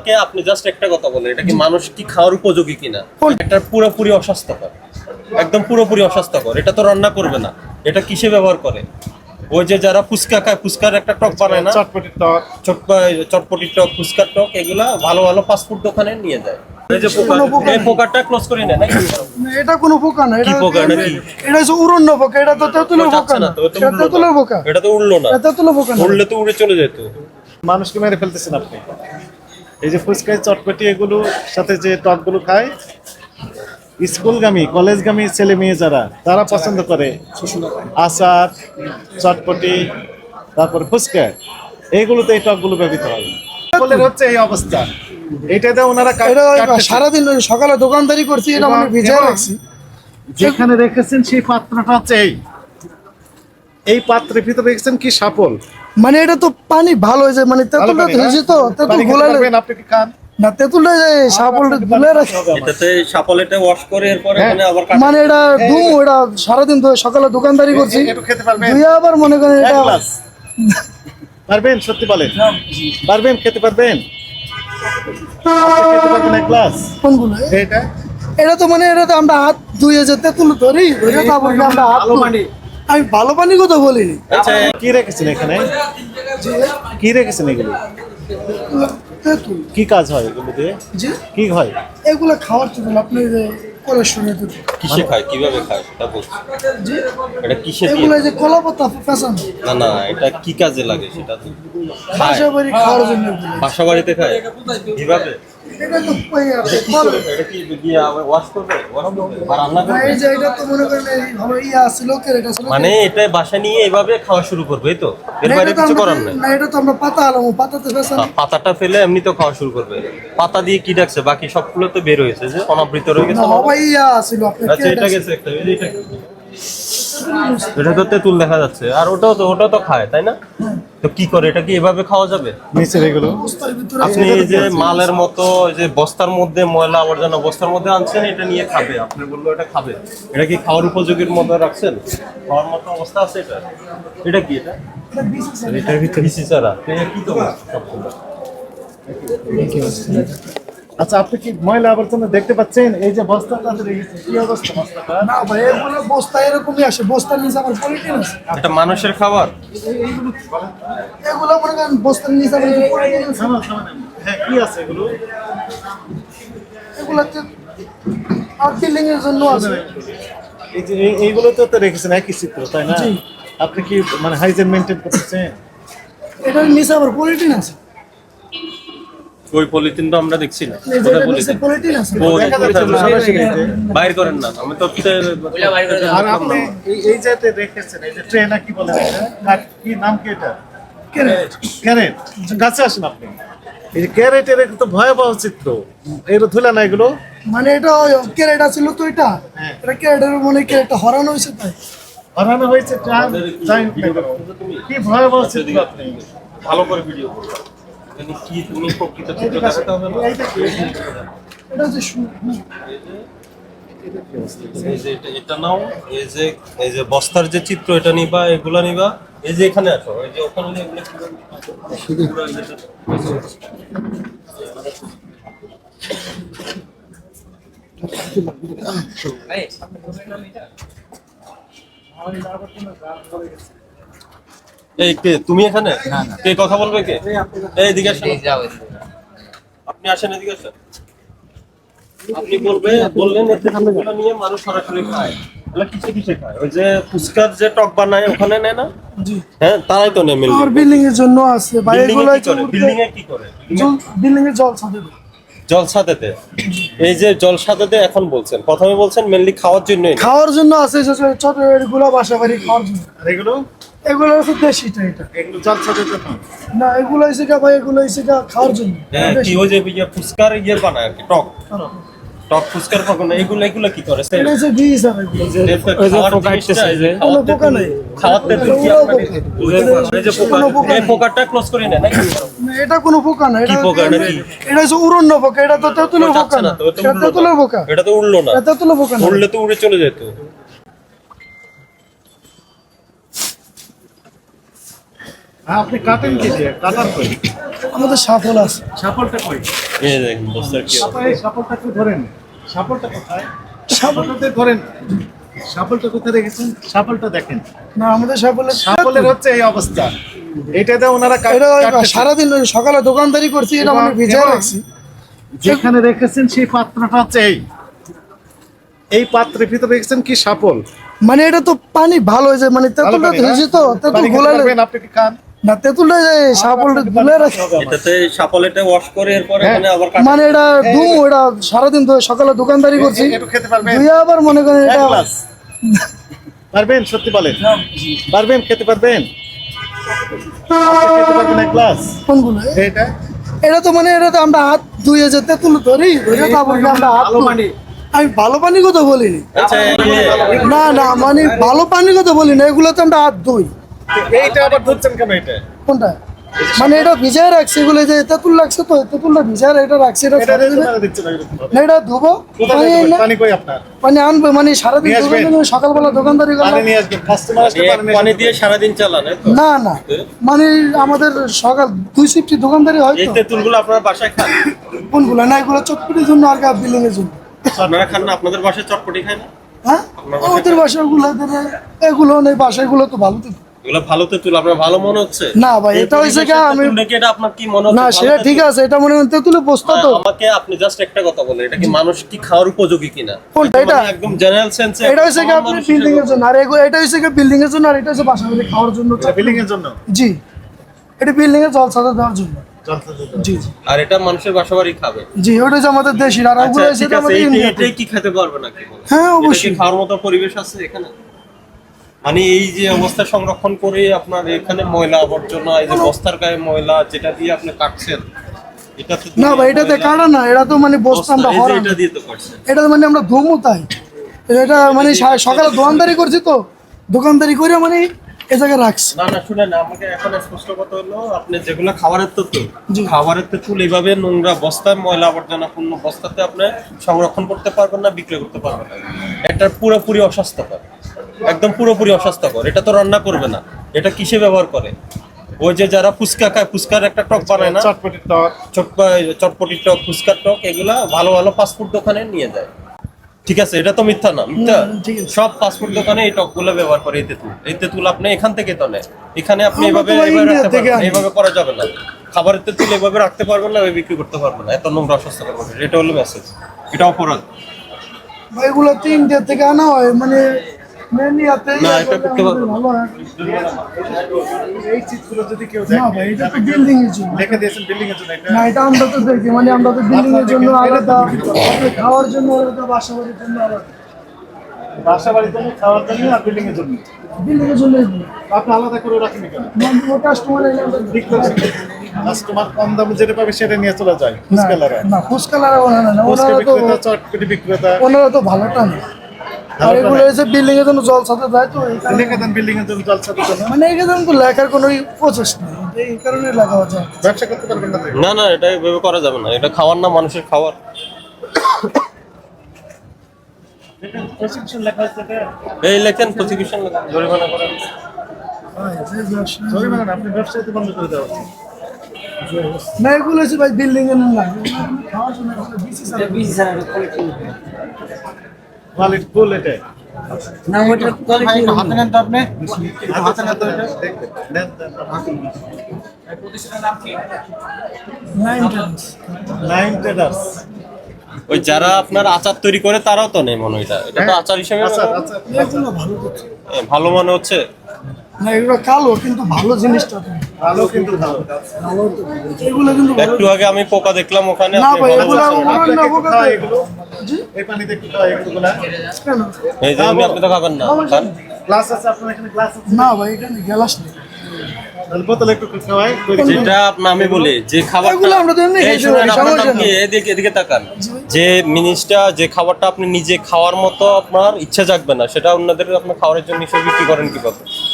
আমাকে আপনি জাস্ট একটা কথা বলেন এটা কি মানুষ কি খাওয়ার উপযোগী কিনা? এটা পুরোপুরি অস্বাস্থ্যকর একদম পুরোপুরি অস্বাস্থ্যকর এটা তো রান্না করবে না এটা কিসে ব্যবহার করে? ওই যে যারা ফুচকা খায় ফুচকার একটা টক বানায় না? চটপটি টক। চটপা- চটপটি টক ফুচকার টক এগুলা ভালো ভালো ফাস্টফুড দোকানে নিয়ে যায়। এই যে পোকা কোনো পোকা এই নেই। পোকাটা ক্লোজ করে নেয় এটা কোনো পোকা না এটা পোকা, এটা এটা হচ্ছে উড়ন্য পোকা এটা তো তেঁতুলের পোকা না না। এটা এটা তেঁতুলের পোকা। এটা তো উড়লো না। এটা তেঁতুলের পোকা উড়লে তো উড়ে চলে যেত। মানুষকে মেরে ফেলতেছেন আপনি। এই যে ফুচকায় চটপটি এগুলো সাথে যে টকগুলো খায় স্কুলগামী কলেজগামী ছেলে মেয়ে যারা তারা পছন্দ করে আচার চটপটি তারপর ফুচকা। এইগুলোতে এই টকগুলো ব্যবহৃত হয়। হচ্ছে এই অবস্থা। ওনারা এটা ওই কাটতেছে। সারাদিন সকালে দোকানদারি করছি এটা মানে ভিজে রাখছি। যেখানে রেখেছেন সেই পাত্রটা হচ্ছে এই। এই পাত্রের ভিতরে রেখেছেন কি সাপল? মানে এটা তো পানি ভালো হয়েছে মানে তেঁতুলটা পানি, হ্যাঁ? তো তেঁতুল গোলালে আপনি কি খান? না তেঁতুলটা যে সাপলটা ধুলে রাখি এটাতে সাপলেটা ওয়াশ করে এরপরে হ্যাঁ। মানে আবার মানে এটা ধুম এটা সারাদিন তো সকালে দোকানদারি করছি। একটু খেতে পারবেন। ধুয়ে আবার মনে করেন এটা পারবেন সত্যি বলেন। পারবেন খেতে পারবেন? খেতে পারবেন এক গ্লাস কোনগুলো? এটা? এটা তো মানে এটা তো আমরা হাত ধুয়ে যে তেঁতুল ধরি ওইটা আমরা হাত। আমি ভালো পানি কথা বলিনি। আচ্ছা কি রেখেছেন এখানে? কি রেখেছেন এগুলো? তেঁতুল কি কাজ হয় এগুলো দিয়ে? কি হয়? এগুলো খাওয়ার তেঁতুল আপনি যে কোলেস্ট্রলের তেঁতুল কিসে খায়? কীভাবে খায়? সেটা বলছি। এটা কিসে দিয়ে? এগুলো যে কলা পাতা পেঁচানো না না এটা কি কাজে লাগে সেটা তো? খায়। বাসা বাড়ি খাওয়ার জন্য এগুলো। বাসা বাড়িতে খায়? কীভাবে? এটা তো মনে এটা বাসা নিয়ে এভাবে খাওয়া শুরু করবে তো? এর বাইরে কিছু করার নাই। না এটা তো আমরা পাতা আলাম পাতাতে পেঁচানো পাতাটা ফেলে এমনি তো খাওয়া শুরু করবে। পাতা দিয়ে কি ডাকছে? বাকি সবগুলো তো বের হয়েছে যে অনাবৃত রয়ে গেছে। আচ্ছা এটা গেছে একটা এটা? এটা তো তেঁতুল দেখা যাচ্ছে। আর ওটাও তো ওটাও তো খায় তাই না? তো কি করে এটা কি এভাবে খাওয়া যাবে? নিচের এগুলো আপনি এই যে মালের মতো যে বস্তার মধ্যে ময়লা আবর্জনা বস্তার মধ্যে আনছেন এটা নিয়ে খাবে। আপনি বলল এটা খাবে। এটা কি খাওয়ার উপযোগীর মধ্যে রাখছেন? খাওয়ার মতো অবস্থা আছে এটা? এটা কি এটা? এটার ভিতরে। কি তো? আচ্ছা আপনি কি ময়লা আবর্জনা দেখতে পাচ্ছেন? এই যে বস্তাটা রেখেছে কি অবস্থা বস্তাটা না ভাই এগুলো বস্তা এরকমই আসে বস্তার নিচে আমার পলিটিন আছে। এটা মানুষের খাবার? এগুলো মনে করেন বস্তার নিচে আমার পলিটিন আছে। হ্যাঁ কি আছে এগুলো? এগুলোতে আর বিল্ডিং এর জন্য আছে। এই যে এই- এইগুলো তো তো রেখেছেন একই চিত্র তাই না? আপনি কি মানে হাইজেন মেনটেন করতেছেন? এটার নিচে আবার পলিটিন আছে। ওই পলিথিন তো আমরা দেখছি না। বাইর করেন না আমি তো আর আপনি এই- এই যে রেখেছেন এই যে ট্রে কি বলে কি নাম কি এটা? ক্যারেট ক্যারেট কাছে আসেন আপনি। এই ক্যারেটের তো ভয়াবহ চিত্র। এগুলো ধুলে না এগুলো? মানে এটা ওই ক্যারেট আছিল তো এটা? হ্যাঁ। এটা ক্যারেটের মনে ক্যারেটটা হরানো হয়েছে তাই? হয়েছে। কি ভয়াবহ চিত্র আপনি। ভালো করে ভিডিও এখানে কি তুমি প্রকৃত চিত্র দেখাতে হবে না? এটা যে এটা- এটা নাও এই যে এই যে বস্তার যে চিত্র এটা নিবা এগুলা নিবা। এই যে এখানে আসো এই যে ওখানে এই কে তুমি এখানে কে কথা বলবে কে এদিকে আসেন আপনি আসেন এদিকে আসেন আপনি বলবে বললেন নিয়ে মানুষ সরাসরি খায় কিসে কিসে খায় ওই যে ফুচকার যে টক বানায় ওখানে নেয় না হ্যাঁ তারাই তো নেয় বিল্ডিং এর জন্য আছে বিল্ডিং এ কি করে বিল্ডিং এ কি করে বিল্ডিং এর জল ছাদে দেয়। এই যে জল এখন বলছেন প্রথমে বলছেন মেনলি খাওয়ার জন্যই খাওয়ার জন্য আছে ছোট এগুলো বাসা বাড়ি খাওয়ার জন্য আর এগুলো এগুলো হচ্ছে দেশিটা এটা। এগুলো জল তো না। এগুলো ভাই এগুলো খাওয়ার জন্য। হ্যাঁ, কি ওই যে ইয়ে ফুচকার ইয়ে বানায় আর কি টক। টক। ফুচকার পকন এগুলো এগুলো কি করে? হচ্ছে বীজ আর এগুলো। যে পোকা নেই। কি যে পোকা। এই পোকাটা ক্লোজ করে নেয় নাকি? এটা কোনো পোকা না এটা পোকা, এটা কি? এটা হচ্ছে উড়ন্য পোকা এটা তো তেঁতুলের পোকা না না। তেঁতুলের পোকা। এটা তো উড়লো না। এটা তেঁতুলের পোকা না। উড়লে তো উড়ে চলে যেত। হ্যাঁ, আপনি কাটেন কি দিয়ে? কাটার কই? আমাদের সাফল আছে। সাপলটা কই? এই দেখেন বস্তার কি অবস্থা। আপা এই সাপলটা একটু ধরেন। সাপলটা কোথায়? ধরেন। সাপলটা কোথায় রেখেছেন? সাপলটা দেখেন। না আমাদের সাফলের হচ্ছে এই অবস্থা। এটাতে ওনারা। সারাদিন সকালে দোকানদারি করছি এটা মানে ভিজা রাখছি। যেখানে রেখেছেন সেই পাত্রটা হচ্ছে এই। এই পাত্রের ভিতরে রেখেছেন কি সাফল? মানে এটা তো পানি ভালো হয়েছে মানে ভালো তেঁতুলটা হ্যাঁ? তো তেঁতুল গোলালে আপনি কি খান? না তেঁতুলটা যে গুলে রাখি। এটাতে ওয়াশ করে এরপরে হ্যাঁ। আবার মানে এটা ধুম এটা সারাদিন ধরে সকালে দোকানদারি করছি। একটু খেতে পারবেন? ধুয়ে আবার মনে করেন এটা পারবেন সত্যি বলেন? পারবেন খেতে পারবেন? খেতে পারবেন এক গ্লাস? কোনগুলো? এটা এটা তো মানে এটা তো আমরা হাত ধুয়ে যে তেঁতুল ধরি ধরে তারপর আমরা হাত। আমি ভালো পানির কথা বলিনি। আচ্ছা না না মানে ভালো পানির কথা বলিনি এগুলো তো আমরা হাত ধুই। এইটা আবার ধরছেন কেন এটা? কোনটা? মানে এটা ভিজায় রাখছি এগুলো যে তেঁতুল লাগছে তো তেঁতুলটা ভিজায় এটা রাখছি এটা। না এটা ধুবো। পানি কই আপনার? পানি আনবে মানে সারাদিন? দোকানদারি সকালবেলা দোকানদারি পানি নিয়ে আসবেন কাস্টমার আসতে এক পারেন পানি দিয়ে সারাদিন চালান না না। মানে আমাদের সকাল দুই শিফটি দোকানদারি হয় এই তেঁতুলগুলো আপনার বাসায় খান? কোনগুলো? না এগুলো চটপটির জন্য আর বিল্ডিং এর জন্য। আপনারা খান না? আপনাদের বাসায় চটপটি খায় না? হ্যাঁ? ওদের বাসাগুলো এগুলো নেই বাসাগুলো তো ভালো তো। এগুলো ভালো তেঁতুল আপনার ভালো মনে হচ্ছে? না ভাই, এটা হইছে কি আমি- তেঁতুল এটা আপনার কি হচ্ছে না সেটা ঠিক আছে এটা তেঁতুলে বসতো তো। আমাকে আপনি জাস্ট একটা কথা বলেন এটা কি মানুষ কি খাওয়ার উপযোগী কিনা? কোনটা? এটা? একদম জেনারেল সেন্সে এটা হচ্ছে কি আপনি বিল্ডিং এর জন্য আর এটা হচ্ছে কি বিল্ডিং এর জন্য আর এটা হচ্ছে বাসা বাড়ি খাওয়ার জন্য। বিল্ডিং এর জন্য? জি। এটা বিল্ডিং এর জল দেওয়ার জন্য। জি। জি আর এটা মানুষের বাসাবাড়ি খাবে? জি ওটা হচ্ছে আমাদের দেশি আর আচ্ছা ওগুলো আমাদের কি খেতে পারবে নাকি বলেন? হ্যাঁ অবশ্যই। খাওয়ার মতো পরিবেশ আছে এখানে? মানে এই যে অবস্থা সংরক্ষণ করে আপনার এখানে ময়লা আবর্জনা এই যে বস্তার গায়ে ময়লা যেটা দিয়ে আপনি কাটছেন এটা তো না ভাই এটাতে কাটা না এটা তো মানে বসতে আমরা এটা দিয়ে তো করছেন এটা মানে আমরা ধুমু তাই। এটা মানে সকালে দোকানদারি করছি তো দোকানদারি করে মানে এ জায়গায় রাখছি। না না শুনেন আমাকে এখন স্পষ্ট কথা হলো আপনি যেগুলো খাবারের খাবারের এইভাবে নোংরা বস্তায় ময়লা আবর্জনা পূর্ণ বস্তাতে আপনি সংরক্ষণ করতে পারবেন না বিক্রি করতে পারবেন না। এটা পুরোপুরি অস্বাস্থ্যকর। একদম পুরোপুরি অস্বাস্থ্যকর। এটা তো রান্না করবে না। এটা কিসে ব্যবহার করে? ওই যে যারা ফুচকা খায় ফুচকার একটা টক বানায় না? চটপটি টক। চটপা- চটপটি টক ফুচকার টক এগুলা ভালো ভালো ফাস্টফুড দোকানে নিয়ে যায়। ঠিক আছে এটা তো মিথ্যা না মিথ্যা। সব ফাস্টফুড দোকানে এই টকগুলো ব্যবহার করে এই তেঁতুল। এই তেঁতুল আপনি এখান থেকে তো নেয় এখানে আপনি এভাবে এভাবে করা যাবে না। খাবারের তেঁতুল এভাবে রাখতে পারবেন না বিক্রি করতে পারবেন না। এত নোংরা অস্বাস্থ্যকর। এটা হলো মেসেজ এটা অপরাধ। ভাই এগুলো তো ইন্ডিয়া থেকে আনা হয় মানে না, এটা করতে পারব ভালো এই চিজগুলো যদি কেউ না ভাই এটা তো বিল্ডিং এর জন্য। লিখে দিয়েছেন বিল্ডিং এর জন্য না এটা আমরা তো দেখি মানে আমরা তো বিল্ডিং এর জন্য আলাদা। খাওয়ার জন্য আলাদা বাসা বাড়ির জন্য আলাদা। বাসা বাড়ির জন্য খাওয়ার জন্য আর বিল্ডিং এর জন্য? বিল্ডিং এর জন্য আপনি আলাদা করে রাখেন কেন? ও কাস্টমার ঠিক কম দামে যেটা পাবে সেটা নিয়ে চলে যায় না ফুচকালারা। না ফুচকালারা ওনারা না ফুচকা ওনারা তো বিক্রেতা চটপটি বিক্রেতা। ওনারা তো ভালোটা না। আর এগুলো হচ্ছে বিল্ডিং এর জন্য জল সাথে যায় তো লিখে দেন বিল্ডিং এর জন্য জলসাতে জন্য মানে তো লেখার কোনো প্রচেষ্টা নেই। এই কারণে লেখা হচ্ছে ব্যবসা করতে পারবেন না না না এটা এভাবে করা যাবে না। এটা খাওয়ার না মানুষের খাওয়ার। এই লেখেন প্রসিকিউশন জরিমানা করেন। জরিমানা আপনি ব্যবসায়ীতে বন্ধ করে দেওয়া না এগুলো হচ্ছে ভাই বিল্ডিং এর না কোয়ালিটি ফুল এটা। না ওটা কোয়ালিটি হাতে নেন তো আপনি। হাতে নেন তো এটা দেন প্রতিষ্ঠানের নাম কি নাইন নাইন ট্রেডার্স ওই যারা আপনার আচার তৈরি করে তারাও তো নেই মনে হয় এটা। এটা তো আচার হিসেবে ভালো মনে হচ্ছে? না এগুলো কালো কিন্তু ভালো জিনিসটা তো। ভালো কিন্তু ভালো। ভালো এগুলো কিন্তু একটু আগে আমি পোকা দেখলাম ওখানে না ভাই, এগুলো বলছেন না। আমার- আপনাকে একটু খাওয়াই এগুলো? এই পানিতে একটু খাওয়াই এগুলো এই যে এমনি আপনি তো খাবেন না। গ্লাস আছে আপনার এখানে গ্লাস আছে? না ভাই এখানে গ্যালাস নেই। তাহলে বোতলে একটু খাওয়াই করে দিন। যেটা আপনার আমি বলি যে তাকান। যে খাবারটা আপনি নিজে খাওয়ার মতো আপনার ইচ্ছা জাগবে না সেটা অন্যদের আপনি খাওয়ার জন্য বিক্রি করেন কীভাবে? স্যার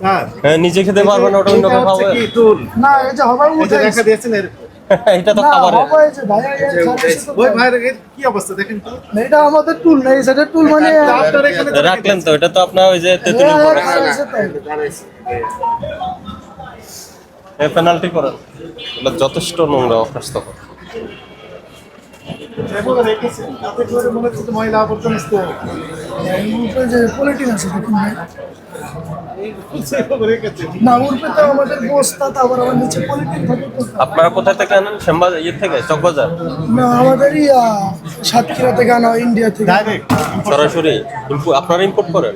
হ্যাঁ। নিজে খেতে পারবেন না ওটা অন্য এটা কেউ খাবে না এই যে হবার উঠে দেখা দিয়েছেন এর এটা তো না খাবারের। তো ওই ভাইয়ের এর কি অবস্থা দেখেন তো? না, এটা আমাদের টুল নেই সেটা টুল মানে আপনার এখানে রাখলেন তো এটা তো আপনার ওই যে হ্যাঁ, হ্যাঁ, হ্যাঁ, পেনাল্টি করেন। যথেষ্ট নোংরা অস্বাস্থ্যকর রেখেছেন তাতে করে মনে হচ্ছে আবর্জনা স্তূপ। যে আছে দেখুন ভাই। আপনারা কোথায় থেকে আনেন শ্যামবাজার ইয়ে থেকে চকবাজার না আমাদের ইয়া সাতক্ষীরা থেকে আনা ইন্ডিয়া থেকে ডাইরেক্ট সরাসরি আপনারা ইম্পোর্ট করেন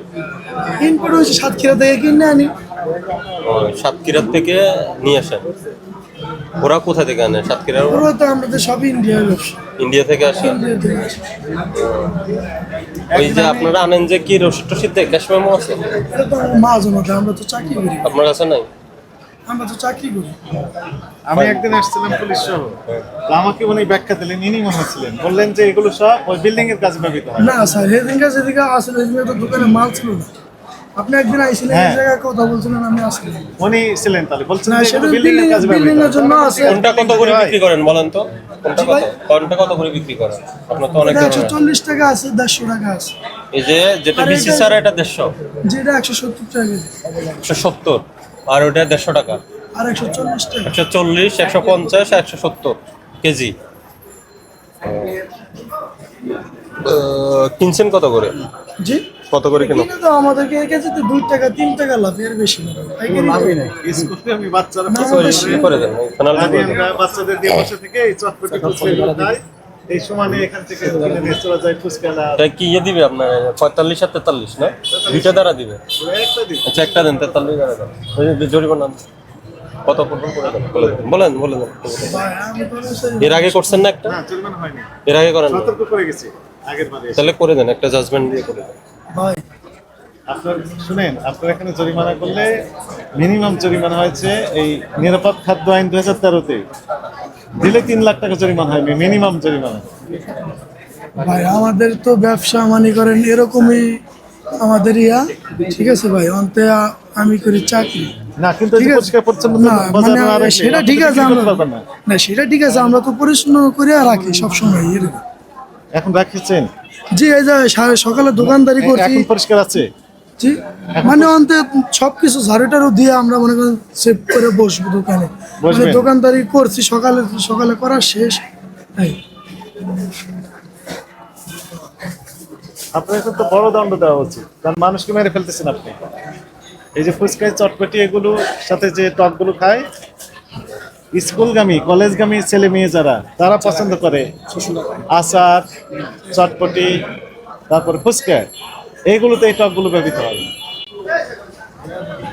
ইম্পোর্ট হয়েছে সাতক্ষীরা থেকে কিনে আনি ও, সাতক্ষীরার থেকে নিয়ে আসেন ওরা কোথা থেকে আনে? সাতক্ষীরার ওরা? তো আমাদের সব ইন্ডিয়ার ব্যবসা। ইন্ডিয়া থেকে আসে? ইন্ডিয়া থেকে আসে। ওই যে আপনারা আনেন যে কি রসিদ টসিদ দেয়? ক্যাশ মেমো আছে? এটা তো আমার মা আমরা তো চাকরি করি। আপনার কাছে নাই? আমরা তো চাকরি করি। আমি একদিন আসছিলাম পুলিশ সহ। তো আমাকে উনি ব্যাখ্যা দিলেন ইনি মনে ছিলেন বললেন যে এগুলো সব ওই বিল্ডিং এর কাজে ব্যবহৃত হয়। না স্যার সেদিনকে যেদিকে আসলে সেদিনকে তো দোকানে মাল ছিল না। আপনি একদিন আইছিলেন এই হ্যাঁ। জায়গায় কথা বলছিলেন আমি আসলাম উনি ছিলেন তাহলে। বলছেন না যে সেটা বিল্ডিং এর কাজে বিল্ডিং ব্যবহৃত এর জন্য আছে। কোনটা কত করে বিক্রি করেন বলেন তো? কোনটা কত কোনটা কত করে বিক্রি করেন? আপনার তো অনেক টাকা আছে দেড়শো টাকা আছে। এই যে যেটা বিসি স্যার এটা দেড়শো। যেটা একশো সত্তর টাকা। কেজি একশো সত্তর। আর ওটা দেড়শো টাকা। আর একশো চল্লিশ টাকা। একশো চল্লিশ একশো পঞ্চাশ একশো সত্তর কেজি। কিনছেন কত করে? জি? কত করে কিনো কিনে তো আমাদেরকে এই কেজিতে দুই টাকা তিন টাকা লাভ এর বেশি না পাইকারি না। স্কুলে আমি বাচ্চারা করে। দেন বাচ্চাদের দিয়ে বসে থেকে এই চটপটি ফুচকাগুলো খায় এই সমানে এখান থেকে কিনে নিয়ে চলে যায় ফুচকালা এটা কি ইয়ে দিবে আপনার? পঁয়তাল্লিশ আর তেতাল্লিশ না? দুইটা দ্বারা দিবে? একটা দিন আচ্ছা একটা দেন তেতাল্লিশ দ্বারা দেন। জরিমানা কত পড়বে করে দেন? বলে দেন। বলেন বলে দেন। ভাই, আমি তো সেই- এর আগে করছেন না একটা? না জরিমানা হয়নি। এর আগে করেন না? সতর্ক করে গেছি আগের বারে এসে। তাহলে করে দেন একটা জাজমেন্ট দিয়ে করে দেন। ভাই আপনার শুনেন আপনার এখানে জরিমানা করলে মিনিমাম জরিমানা হয়েছে এই নিরাপদ খাদ্য আইন দু হাজার তেরোতে। দিলে তিন লাখ টাকা জরিমানা হয় মিনিমাম জরিমানা। ভাই আমাদের তো ব্যবসা মানি করেন এরকমই আমাদের ইয়া। ঠিক আছে ভাই অন্তে আমি করি চাকরি। না কিন্তু মানে সেটা ঠিক আছে আমরা না। সেটা ঠিক আছে আমরা তো পরিচ্ছন্ন করে রাখি সবসময় এরকম এখন রাখেছেন? জি এই যে সকালে দোকানদারি করছি। পরিষ্কার আছে? জি মানে অন্তে সবকিছু ঝাড়ুটারও দিয়ে আমরা মনে করেন সেভ করে বসবো দোকানে। মানে দোকানদারি করছি সকালে সকালে করা শেষ। তাই এখন তো বড় দণ্ড দেওয়া উচিত। কারণ মানুষকে মেরে ফেলতেছেন আপনি। এই যে ফুচকাই চটপটি এগুলো সাথে যে টকগুলো খায় স্কুলগামী, কলেজগামী ছেলে মেয়ে যারা, তারা পছন্দ করে আচার, চটপটি, তারপর ফুচকা, এইগুলোতে এই টকগুলো ব্যবহৃত হবে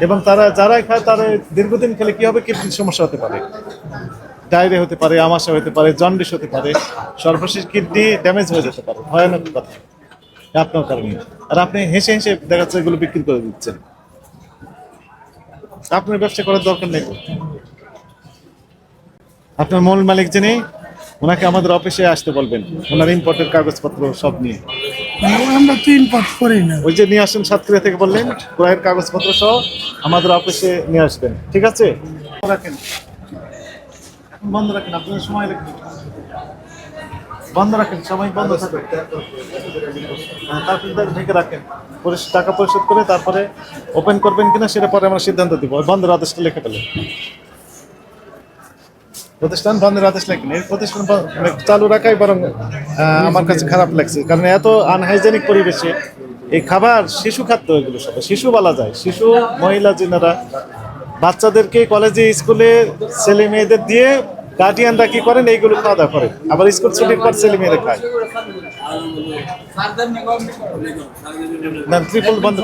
এবং তারা যারাই খায়, তারা দীর্ঘদিন খেলে কি হবে কিডনির সমস্যা হতে পারে? ডায়রিয়া হতে পারে আমাশা হতে পারে, জন্ডিস হতে পারে, সর্বশেষ কিডনি ড্যামেজ হয়ে যেতে পারে। ভয়ানক কথা। আপনার কারণে। আর আপনি হেসে হেসে দেখা যাচ্ছে এগুলো বিক্রি করে দিচ্ছেন। আপনার ব্যবসা করার দরকার নেই। আপনার মূল মালিক যিনি ওনাকে আমাদের অফিসে আসতে বলবেন। ওনার ইম্পোর্টের কাগজপত্র সব নিয়ে। আমরা তো ইম্পোর্ট করি না। ওই যে নিয়ে আসেন সাতক্ষীরা থেকে বললেন ক্রয়ের কাগজপত্র সহ আমাদের অফিসে নিয়ে আসবেন। ঠিক আছে? রাখেন। বন্ধ রাখেন আপনাদের সময় লাগবে। বন্ধ রাখেন সময় বন্ধ থাকবে হ্যাঁ, তারপরে ঢেকে রাখেন। টাকা পরিশোধ করে তারপরে ওপেন করবেন কিনা সেটা পরে আমরা সিদ্ধান্ত দিব। বন্ধের আদেশটা লিখে ফেলে প্রতিষ্ঠান বন্ধের আদেশ লেখেন এই প্রতিষ্ঠান মানে চালু রাখাই বরং আমার কাছে খারাপ লাগছে। কারণ এত আনহাইজেনিক পরিবেশে এই খাবার শিশু খাদ্য এগুলো সব শিশু বলা যায়। শিশু মহিলা যিনারা বাচ্চাদেরকে কলেজে স্কুলে ছেলে মেয়েদের দিয়ে গার্ডিয়ানরা কি করেন? এইগুলো খাওয়া দাওয়া করেন। আবার স্কুল ছুটির পর ছেলে মেয়েরা খায়। না ত্রিপল বন্ধ।